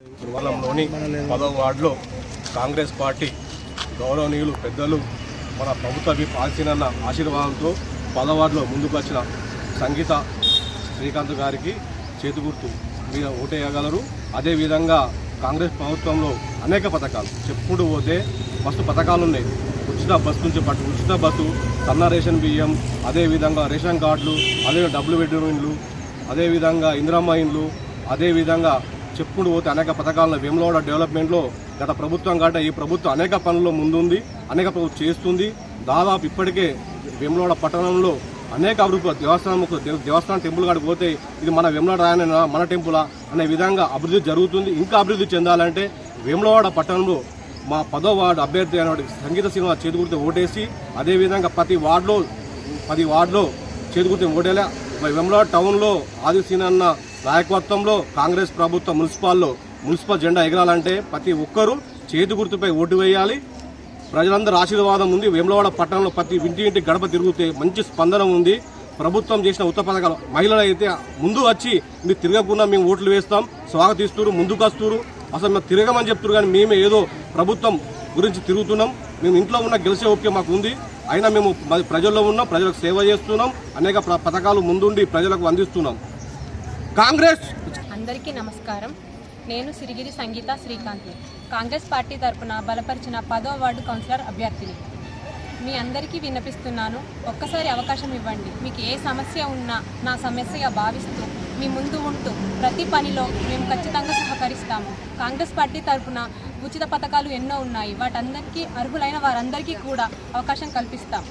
కానీ పదవ వార్డులో కాంగ్రెస్ పార్టీ గౌరవనీయులు పెద్దలు మన ప్రభుత్వ పాల్సినన్న ఆశీర్వాదంతో పదవ వార్డులో ముందుకు వచ్చిన సంగీత శ్రీకాంత్ గారికి చేతుగుర్తు మీరు మీద ఓటేయగలరు. అదేవిధంగా కాంగ్రెస్ ప్రభుత్వంలో అనేక పథకాలు. చెప్పుడు పోతే ఫస్ట్ పథకాలు ఉన్నాయి. ఉచిత బస్సు నుంచి పట్టు ఉచిత బస్సు సన్న రేషన్ బియ్యం అదేవిధంగా రేషన్ కార్డులు అదే డబ్బులు బెడ్రూమ్ ఇండ్లు అదేవిధంగా ఇందిరమ్మ ఇండ్లు అదేవిధంగా చెప్పుకుంటూ పోతే అనేక పథకాలను వేములవాడ డెవలప్మెంట్లో గత ప్రభుత్వం కాట ఈ ప్రభుత్వం అనేక పనుల్లో ముందుంది అనేక ప్రభుత్వం చేస్తుంది. దాదాపు ఇప్పటికే వేములవాడ పట్టణంలో అనేక అభివృద్ధి దేవస్థానం దేవస్థానం టెంపుల్ కాడికి పోతే ఇది మన వేములవాడ రాయన మన టెంపులా అనే విధంగా అభివృద్ధి జరుగుతుంది. ఇంకా అభివృద్ధి చెందాలంటే వేములవాడ పట్టణంలో మా పదో వార్డు అభ్యర్థి అయిన సంగీత సినిమా చేతిగుర్తి ఓటేసి అదేవిధంగా ప్రతి వార్డులో పది వార్డులో చేతిగుర్తి ఓటేలా వెమ్లా టౌన్లో ఆదిశీనన్న నాయకత్వంలో కాంగ్రెస్ ప్రభుత్వం మున్సిపాల్లో మున్సిపల్ జెండా ఎగరాలంటే ప్రతి ఒక్కరూ చేతి గుర్తుపై ఓటు వేయాలి. ప్రజలందరూ ఆశీర్వాదం ఉంది. వేములవాడ పట్టణంలో ప్రతి ఇంటి ఇంటి గడప తిరుగుతే మంచి స్పందన ఉంది. ప్రభుత్వం చేసిన ఉత్త పథకాలు మహిళలు అయితే ముందు వచ్చి మీరు తిరగకుండా మేము ఓట్లు వేస్తాం. స్వాగతిస్తున్నారు ముందుకు వస్తున్నారు అసలు మేము తిరగమని చెప్తున్నారు కానీ మేమే ఏదో ప్రభుత్వం గురించి తిరుగుతున్నాం. మేము ఇంట్లో ఉన్న గెలిచే ఓకే మాకు ఉంది. అయినా మేము ప్రజల్లో ఉన్నాం ప్రజలకు సేవ చేస్తున్నాం. అనేక పథకాలు ముందుండి ప్రజలకు అందిస్తున్నాం. కాంగ్రెస్. అందరికీ నమస్కారం. నేను సిరిగిరి సంగీత శ్రీకాంత్. కాంగ్రెస్ పార్టీ తరపున బలపరిచిన పదో వార్డు కౌన్సిలర్ అభ్యర్థిని. మీ అందరికీ విన్నపిస్తున్నాను. ఒక్కసారి అవకాశం ఇవ్వండి. మీకు ఏ సమస్య ఉన్నా నా సమస్యగా భావిస్తూ మీ ముందు ఉంటూ ప్రతి పనిలో మేము ఖచ్చితంగా సహకరిస్తాము. కాంగ్రెస్ పార్టీ తరపున ఉచిత పథకాలు ఎన్నో ఉన్నాయి. వాటందరికీ అర్హులైన వారందరికీ కూడా అవకాశం కల్పిస్తాం.